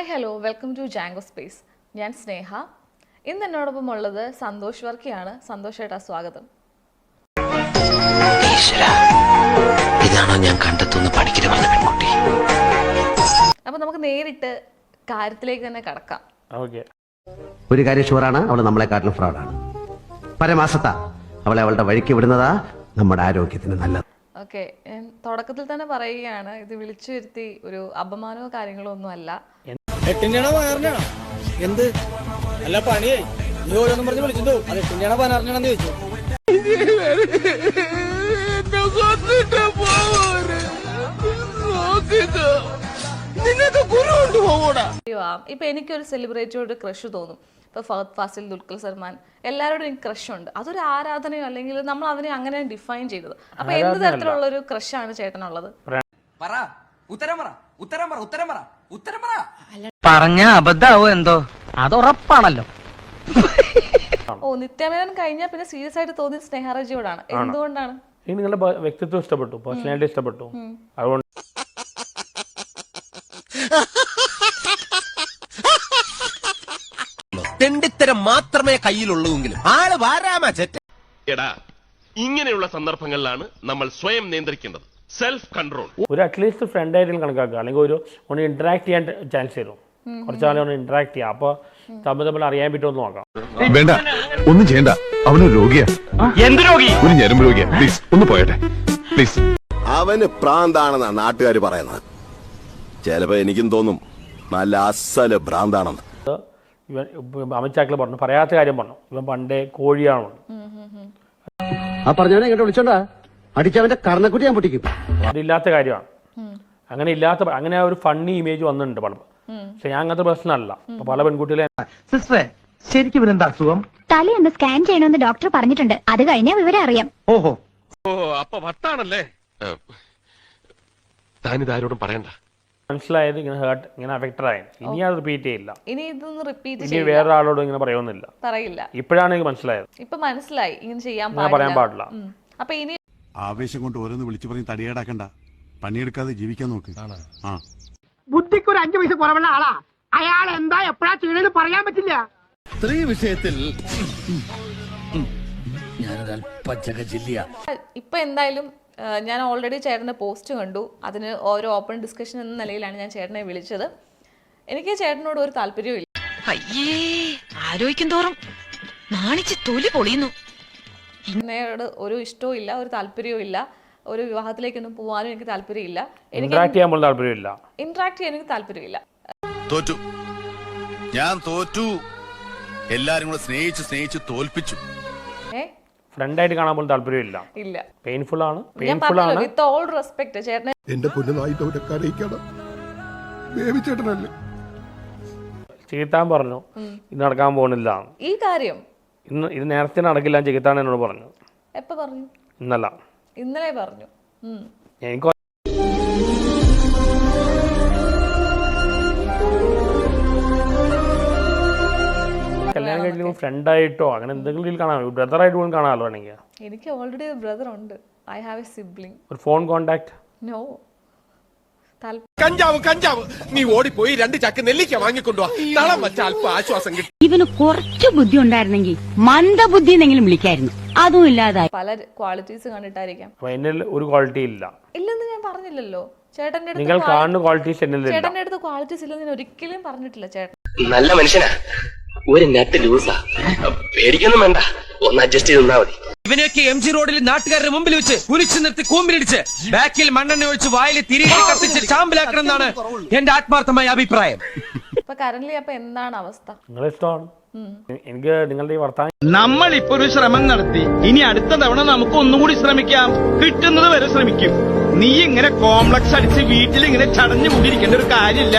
Hi hello welcome to Django space ഞാൻ സ്നേഹ. ഇന്ന് എന്നോടൊപ്പം ഉള്ളത് സന്തോഷ് വർക്കിയാണ്. സന്തോഷ് ഏട്ടാ സ്വാഗതം ഇതാണോ ഞാൻ കണ്ടെത്തുന്ന വന്ന പെൺകുട്ടി? അപ്പോൾ നമുക്ക് നേരിട്ട് കാര്യത്തിലേക്ക് തന്നെ കടക്കാം. ഓക്കെ ഒരു കാര്യം ഷുവറാണ് അവൾ നമ്മളെക്കാട്ടിലും ഫ്രോഡാണ് പരമാസത്താ അവളെ അവളുടെ വഴിക്ക് വിടുന്നതാ നമ്മുടെ ആരോഗ്യത്തിന് നല്ലത്. ഓക്കെ തുടക്കത്തിൽ തന്നെ പറയുകയാണ് ഇത് വിളിച്ചു വരുത്തി ഒരു അപമാനമോ കാര്യങ്ങളോ ഒന്നും അല്ല. എട്ടിന്റെയാണോ പതിനാറിനാണോ എന്ത്? അല്ല പണിയേ. നീ ഓരോന്നും പറഞ്ഞ് വിളിച്ചിട്ടു അത് എട്ടിന്റെയാണോ പതിനാറിനാണെന്ന് ചോദിച്ചു. ആവാം ഇപ്പൊ എനിക്കൊരു സെലിബ്രിറ്റിയോട് ക്രഷ് തോന്നും. ഇപ്പൊ ഫഹദ് ഫാസിൽ ദുൽഖർ സൽമാൻ എല്ലാവരോടും എനിക്ക് ക്രഷ് ഉണ്ട്. അതൊരു ആരാധനയോ അല്ലെങ്കിൽ നമ്മൾ അതിനെ അങ്ങനെ ഡിഫൈൻ ചെയ്തത്. അപ്പൊ എന്ത് തരത്തിലുള്ള ഒരു ക്രഷാണ് ചേട്ടനുള്ളത്? പറ. ഉത്തരം പറ. ഉത്തരം പറ. ഉത്തരം പറ. ഉത്തരം പറ. പറഞ്ഞ അബദ്ധാവോ എന്തോ? അത് ഉറപ്പാണല്ലോ. ഓ നിത്യമേനൻ കഴിഞ്ഞാൽ പിന്നെ സീരിയസ് ആയിട്ട് തോന്നിയത് സ്നേഹറജിയോടാണ് എന്തുകൊണ്ടാണ്? എനിക്ക് നിങ്ങളുടെ വ്യക്തിത്വം ഇഷ്ടപ്പെട്ടു പേഴ്സണാലിറ്റി ഇഷ്ടപ്പെട്ടു. അതുകൊണ്ട് തെണ്ടിത്തരം മാത്രമേ കയ്യിലുള്ളൂവെങ്കിലും ആൾ വാരാമാ ചെറ്റ എടാ ഇങ്ങനെയുള്ള സന്ദർഭങ്ങളിലാണ് നമ്മൾ സ്വയം നിയന്ത്രിക്കേണ്ടത്. സെൽഫ് കൺട്രോൾ ഒരു അറ്റ്ലീസ്റ്റ് ഫ്രണ്ട് ആയിട്ട് കണക്കാക്കുക. അല്ലെങ്കിൽ ഒരു ഒന്ന് ഇന്ററാക്ട് ചെയ്യാൻ ചാൻസ് തരും. കുറച്ചാളെ ഒന്ന് ഇന്ററാക്ട് ചെയ്യാം. അപ്പോൾ തമ്മിൽ തമ്മിൽ അറിയാൻ പറ്റുമെന്ന് നോക്കാം. വേണ്ട. ഒന്നും ചെയ്യണ്ട. അവനൊരു രോഗിയാ. എന്ത് രോഗി? ഒരു ഞരമ്പ് രോഗിയാ. പ്ലീസ് ഒന്ന് പോയട്ടെ. പ്ലീസ് അവന് പ്രാന്താണെന്നാ നാട്ടുകാർ പറയുന്നത്. ചിലപ്പോ എനിക്കും തോന്നും നല്ല അസൽ ഭ്രാന്താണെന്ന്. ഇവൻ അമിത്ഷാക്കൾ പറഞ്ഞു. പറയാത്ത കാര്യം പറഞ്ഞു. ഇവൻ പണ്ടേ കോഴിയാണ് ആ പറഞ്ഞാണെ ഇങ്ങോട്ട് വിളിച്ചോണ്ടാ. അടിച്ചവന്റെ കർണക്കുട്ടി ഞാൻ പൊട്ടിക്കും. അതില്ലാത്ത കാര്യമാണ്. അങ്ങനെ ഇല്ലാത്ത അങ്ങനെ ഒരു ഫണ്ണി ഇമേജ് വന്നിട്ടുണ്ട് പലപ്പോ പക്ഷെ ഞാൻ അങ്ങനത്തെ പ്രശ്നമല്ല. അപ്പൊ പല പെൺകുട്ടികളെ സിസ്റ്ററെ ശരിക്കും ഇവരെന്താ അസുഖം? തലയൊന്ന് സ്കാൻ ചെയ്യണമെന്ന് ഡോക്ടർ പറഞ്ഞിട്ടുണ്ട്. അത് കഴിഞ്ഞാൽ വിവരം അറിയാം. ഓഹോ. ഓ അപ്പൊ വട്ടാണല്ലേ താനിതാരോടും പറയണ്ട. മനസ്സിലായത് ഇങ്ങനെ ഹേർട്ട് ഇങ്ങനെ അഫക്റ്റഡ് ആയി. ഇനി അത് റിപ്പീറ്റ് ചെയ്യില്ല. ഇനി ഇതൊന്നും റിപ്പീറ്റ് ഇനി ചെയ്യില്ല. വേറെ ആളോട് ഇങ്ങനെ പറയുന്നില്ല പറയില്ല. ഇപ്പോഴാണ് എനിക്ക് മനസ്സിലായത്. ഇപ്പൊ മനസ്സിലായി. ഇങ്ങനെ ചെയ്യാൻ പറയാൻ പാടില്ല. അപ്പൊ ഇനി ആവേശം കൊണ്ട് ഓരോന്ന് വിളിച്ചു പറഞ്ഞ് തടിയേടാക്കണ്ട. പണിയെടുക്കാതെ ജീവിക്കാൻ നോക്ക്. ആ. ബുദ്ധിക്ക് ഒരു അഞ്ചു പൈസ കുറവുള്ള ആളാ. അയാൾ എന്താ എപ്പോഴാ ചെയ്യണെന്ന് പറയാൻ പറ്റില്ല. സ്ത്രീ വിഷയത്തിൽ. ഇപ്പൊ എന്തായാലും ഞാൻ ഓൾറെഡി ചേട്ടന്റെ പോസ്റ്റ് കണ്ടു. അതിന് ഓരോ ഓപ്പൺ ഡിസ്കഷൻ എന്ന നിലയിലാണ് ഞാൻ ചേട്ടനെ വിളിച്ചത്. എനിക്ക് ചേട്ടനോട് ഒരു താല്പര്യവും ഇല്ല അയ്യേ ആലോചിക്കും തോറും നാണിച്ച് തൊലി പൊളിയുന്നു. എന്നോട് ഒരു ഇഷ്ടവും ഇല്ല ഒരു താല്പര്യവും ഇല്ല. ഒരു വിവാഹത്തിലേക്കൊന്നും പോകാനും എനിക്ക് താല്പര്യമില്ല. എനിക്ക് ഇന്ററാക്ട് ചെയ്യാൻ പോലും താല്പര്യമില്ല. ഇന്ററാക്ട് ചെയ്യാൻ എനിക്ക് താല്പര്യമില്ല. തോറ്റു. ഞാൻ തോറ്റു. എല്ലാരും കൂടെ സ്നേഹിച്ച് സ്നേഹിച്ച് തോൽപ്പിച്ചു. ഏ? ഫ്രണ്ടായിട്ട് കാണാൻ പോലും താല്പര്യമില്ല. ഇല്ല. പെയിൻഫുൾ ആണ്. ഞാൻ പെയിൻഫുൾ പറഞ്ഞല്ലോ ആണ്. വിത്ത് ഓൾ റെസ്പെക്ട് ചേട്ടനെ എന്റെ പൊന്നുനായിട്ട് അവരെ കരയിക്കണം ബേബിച്ചേട്ടനല്ലേ ചീത്താൻ പറഞ്ഞു. ഇത് നടക്കാൻ പോകുന്നില്ല. ഈ കാര്യം ഇന്ന് ഇത് നേരത്തെ നടക്കില്ല എന്ന് എന്നോട് പറഞ്ഞു. എപ്പോ പറഞ്ഞു? ഇന്നല്ല. ഇന്നലെ പറഞ്ഞു. എനിക്ക് കല്യാണം കഴിഞ്ഞ ഫ്രണ്ടായിട്ടോ അങ്ങനെ എന്തെങ്കിലും രീതിയിൽ കാണാമോ? ബ്രദറായിട്ട് പോലും കാണാമല്ലോ വേണമെങ്കിൽ എനിക്ക്. ഓൾറെഡി ബ്രദർ ഉണ്ട്. ഐ ഹാവ് എ സിബ്ലിംഗ് ഒരു ഫോൺ കോൺടാക്ട് നോ കഞ്ചാവ് കഞ്ചാവ്. നീ ഓടിപ്പോയി രണ്ട് ചക്ക് നെല്ലിക്ക വാങ്ങിക്കൊണ്ടുവാ. തളം വെച്ച അല്പ ആശ്വാസം കിട്ടും. ഇവന് കുറച്ച് ബുദ്ധി ഉണ്ടായിരുന്നെങ്കിൽ മന്ദബുദ്ധി എന്നെങ്കിലും വിളിക്കായിരുന്നു. അതും ഇല്ലാതായി. പല ക്വാളിറ്റീസ് കണ്ടിട്ടായിരിക്കാം. ഫൈനൽ എന്നിൽ ഒരു ക്വാളിറ്റി ഇല്ല. ഇല്ലെന്ന് ഞാൻ പറഞ്ഞില്ലല്ലോ. ചേട്ടന്റെ അടുത്ത് നിങ്ങൾ കാണുന്ന ക്വാളിറ്റീസ് ചേട്ടന്റെ അടുത്ത് ക്വാളിറ്റീസ് ഇല്ലെന്ന് ഞാൻ ഒരിക്കലും പറഞ്ഞിട്ടില്ല ചേട്ടൻ. നല്ല മനുഷ്യനാ. ഒരു നെറ്റ് ലൂസാ പേടിക്കൊന്നും വേണ്ട. ഒന്ന് അഡ്ജസ്റ്റ് ചെയ്ത് നിന്നാ മതി. ഇവനെയൊക്കെ എം ജി റോഡിൽ നാട്ടുകാരുടെ മുമ്പിൽ വെച്ച് കുലിച്ചു നിർത്തി കൂമ്പിലിടിച്ച് ബാക്കിൽ മണ്ണെണ്ണ ഒഴിച്ച് വായിൽ തിരികെ കത്തിച്ച് ചാമ്പലാക്കണം എന്നാണ് എന്റെ ആത്മാർത്ഥമായ അഭിപ്രായം. ഇപ്പൊ കറന്റ് അപ്പൊ എന്താണ് അവസ്ഥ? എനിക്ക് നിങ്ങളുടെ ഈ വർത്താനം നമ്മൾ ഇപ്പൊ ഒരു ശ്രമം നടത്തി. ഇനി അടുത്ത തവണ നമുക്ക് ഒന്നുകൂടി ശ്രമിക്കാം. കിട്ടുന്നത് വരെ ശ്രമിക്കും. നീ ഇങ്ങനെ കോംപ്ലക്സ് അടിച്ച് വീട്ടിൽ ഇങ്ങനെ ചടഞ്ഞു കൂടിയിരിക്കേണ്ട ഒരു കാര്യമില്ല